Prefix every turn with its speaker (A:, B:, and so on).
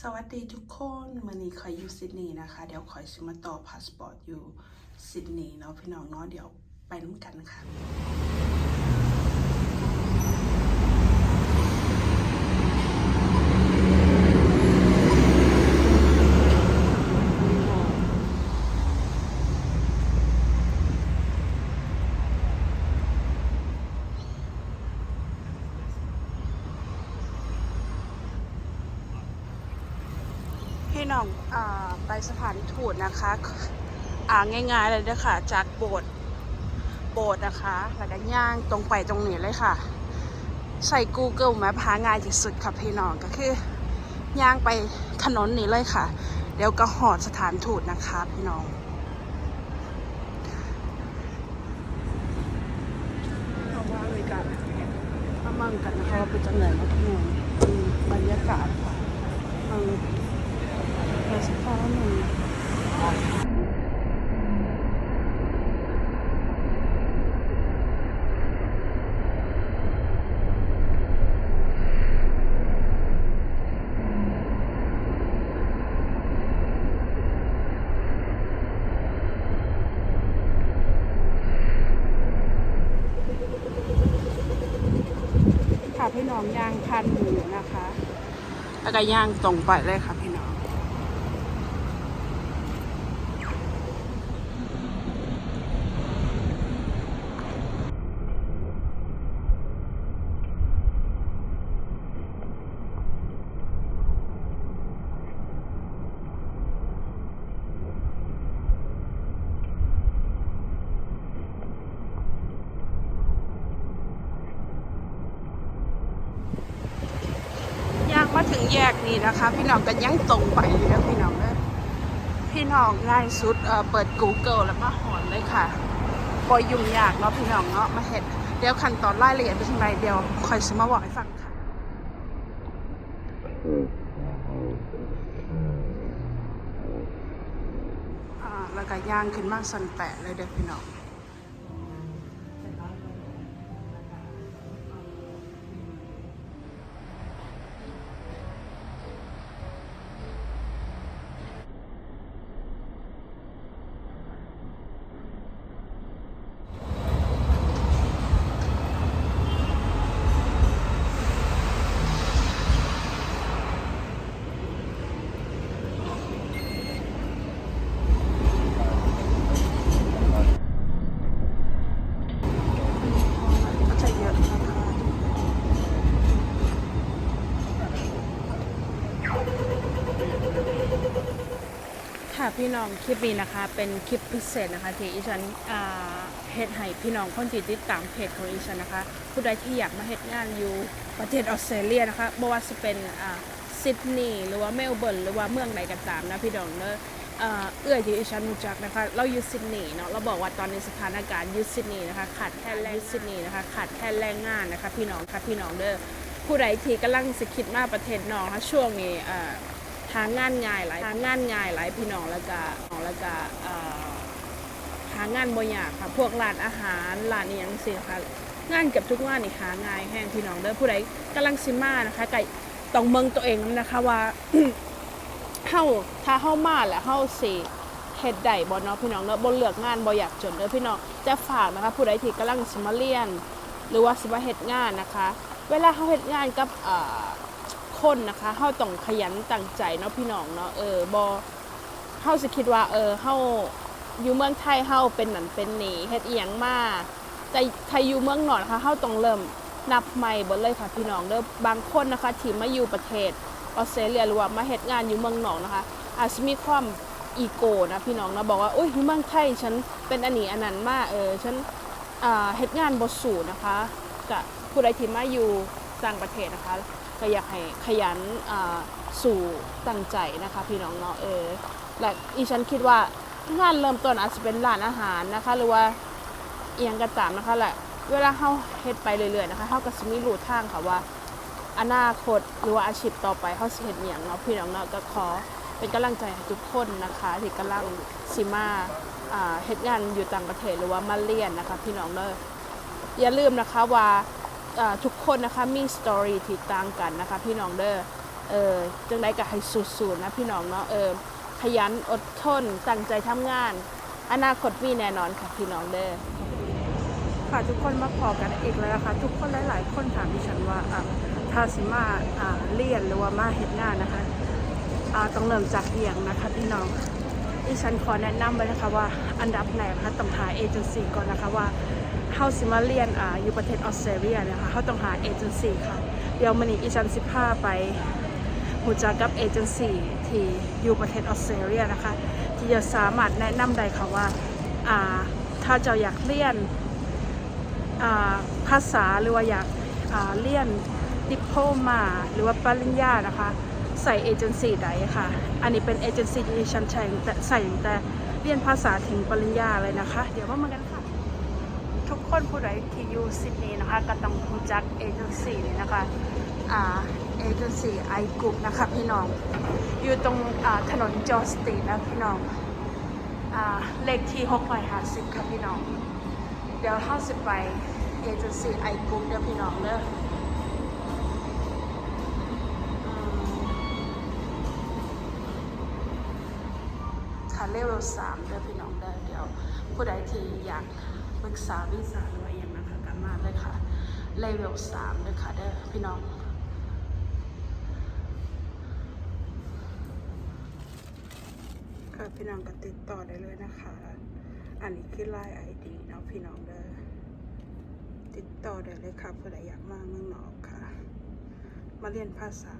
A: สวัสดีทุกคนวันนี้คอยอยู่ซิดนีย์นะคะ เดี๋ยวคอยชิมาต่อพาสปอร์ตอยู่ซิดนีย์เนาะพี่น้องเนาะเดี๋ยวไปน้ำกันค่ะ พี่น้องอไปสถานทูตนะคะอ่าง่ายๆเลยเด้อค่ะจากโบสถ์โบสถ์นะคะแล้วก็ย่างตรงไปตรงนี้เลยค่ะ ใส่ Google Map หาง่ายที่สุดค่ะพี่น้องก็คือย่างไปถนนนี้เลยค่ะ เดี๋ยวก็หอดสถานทูตนะคะพี่น้องเอาว่าเลยกันมามั่งกันนะคะว่าเป็นจังไหนนะพี่น้องบรรยากาศค่ะ อืมเราสักพักหนึ่งค่ะพี่น้องยางพันหมูนะคะ แล้วก็ย่างตรงไปเลยค่ะพี่น้อง ย่างมา ถึงแยกนี้นะคะ พี่น้องก็ยังตรงไปเลยนะพี่น้องเด้อพี่น้องง่ายสุดเเปิด Google แล้วมาหอนเลยค่ะปอยยุ่งยากเนาะพี่น้องเนาะมาเห็นเดี๋ยวขั้นตอนรายละเอียดเป็นยังไงเดี๋ยวคอยสมาบอกให้ฟังค่ะอ่าแล้วก็ย่างขึ้นมาสันแปะเลยเด้อพี่น้อง ก็จะเยอะนะคะ
B: ค่ะ พี่น้องคลิปนี้นะคะ เป็นคลิปพิเศษนะคะที่อีฉันเฮ็ดให้พี่น้องคนที่ติดตามเพจของอีฉันนะคะ ผู้ใดที่อยากมาเฮ็ดงานอยู่ประเทศออสเตรเลียนะคะบ่ว่าจะเป็นซิดนีย์หรือว่าเมลเบิร์นหรือว่าเมืองไหนก็ตามนะพี่น้องเนอะเอ่อเอื้อที่อีฉันรู้จักนะคะ เราอยู่ซิดนีย์เนาะเราบอกว่าตอนนี้สถานการณ์อยู่ซิดนีย์นะคะขาดแคลนแรงซิดนีย์นะคะขาดแคลนแรงงานนะคะ พี่น้องค่ะพี่น้องเด้อผู้ใดที่กำลังสิคิดมาประเทศน้อกนะคะช่วงนี้ หางานง่ายหลายหางานง่ายหลายพี่น้องแล้วก็แล้วก็หางานบ่ยากค่ะ พวกร้านอาหารร้านนี้ยังสิค่ะงานเกับทุกงานนี่หาง่ายแห้งพี่น้องเด้อผู้ใดกำลังสิมานะคะไก็ต้องเมืองตัวเองนะคะว่าเฮาถ้าเฮามาแล้วเฮาสิเฮ็ดได้บ่เนาะพี่น้องเนาะบ่เลือกงานบ่อยากจนเด้อพี่น้องจะฝากนะคะ ผู้ใดที่กำลังสิมาเรียน หรือว่าสิมาเฮ็ดงานนะคะ เวลาเฮาเฮ็ดงานกับเอ่อ คนนะคะเฮาต้องขยันตั้งใจเนาะพี่น้องเนาะเออบอเฮาสิคิดว่า เออเฮาอยู่เมืองไทยเฮาเป็นนั่นเป็นนี่เฮ็ดอีหยังมาแต่ถ้าอยู่เมืองนอกนะคะเฮาต้องเริ่มนับใหม่เบิดเลยค่ะพี่น้องเด้อบางคนนะคะที่มาอยู่ประเทศออสเตรเลียหรือว่ามาเฮ็ดงานอยู่เมืองนอกนะคะ อาจจะมีความอีโก้นะพี่น้องนะบอกว่าอุ้ยอยู่เมืองไทยฉันเป็นอันนี้อันนั้นมาเออฉันอ่าเฮ็ดงานบ่สู่นะคะกับผู้ใดที่มาอยู่ต่างประเทศนะคะ ก็อยากให้ขยันสู่ตั้งใจนะคะพี่น้องเนาะเออและอีฉันคิดว่างานเริ่มต้นอาจจะเป็นร้านอาหารนะคะ หรือว่าเอียงกระตามนะคะแหละเวลาเฮาเฮ็ดไปเรื่อยๆนะคะเฮาก็สิมีรูทางค่ะว่า อนาคตหรือว่าอาชีพต่อไปเฮาเฮ็ดอหยังเนาะพี่น้องเนาะก็ขอเป็นกำลังใจให้ทุกคนนะคะที่กำลังสิมาเฮ็ดงานอยู่ต่างประเทศหรือว่ามาเรียนนะคะ พี่น้องเนาะอย่าลืมนะคะว่า ทุกคนนะคะมีสตอรี่ที่ต่างกันนะคะพี่น้องเด้อเออจังไดก็ให้สู้ๆนะพี่น้องเนาะเออขยันอดทนตั้งใจทำงาน อนาคตมีแน่นอนค่ะพี่น้องเด้อค่ะทุกคนมาพอกันอีกแล้วนะคะทุกคนหลาย ๆ คนถามดิฉันว่าอะถ้าสิมาอ่าเรียนหรือว่ามาเฮ็ดงานะคะอ่าต้องเริ่มจากเอียงนะคะพี่น้องดิฉันขอแนะนำไว้นะคะว่าอันดับแรกนะคะต้องหาเอเจนซี่ก่อนนะคะว่า เฮาสิมาเรียนอ่าอยู่ประเทศออสเตรเลียนะคะเฮาต้องหาเอเจนซี่ค่ะ เดี๋ยวมื้อนี้ดิฉันสิพาไปหูจักกับเอเจนซี่ที่อยู่ประเทศออสเตรเลียนะคะ ที่จะสามารถแนะนำได้ค่ะว่าอ่าถ้าเจ้าอยากเรียนอ่าภาษาหรือว่าอยากอ่าเรียนดิโพมาหรือว่าปริญญานะคะใส่เอเจนซี่ใดค่ะ อันนี้เป็นเอเจนซี่ที่ฉันใช้ตั้งแต่ใส่แต่เรียนภาษาถึงปริญญาเลยนะคะ เดี๋ยวมามากันค่ะ ทุกคนผู้ใดที่อยู่ซิดนีย์นะคะก็ต้องรู้จักเอเจนซี่นี้นะคะอ่าเอเจนซี่ไอกรุ๊ปนะคะพี่น้อง อยู่ตรงอ่าถนนจอร์สตีนะพี่น้องอ่าเลขที่650ค่ะพี่น้อง เดี๋ยวเข้าสิไปเอเจนซี่ไอกรุ๊ปเดี๋ยวพี่น้องเด้ออืมค่ะเลเวลสามเด้อพี่น้องเด้อเดี๋ยวผู้ใดที่อยาก ปรึกษาวีซ่าหรือว่าอย่างนะคะกันมาเลยค่ะเลเวลสามเด้อค่ะเด้อพี่น้องค่ะพี่น้องก็ติดต่อได้เลยนะคะ อันนี้คือไลน์ไอดีเนาะพี่น้องเด้อติดต่อได้เลยค่ะผู้ใดอยากมาเมืองนอกค่ะ มาเรียนภาษา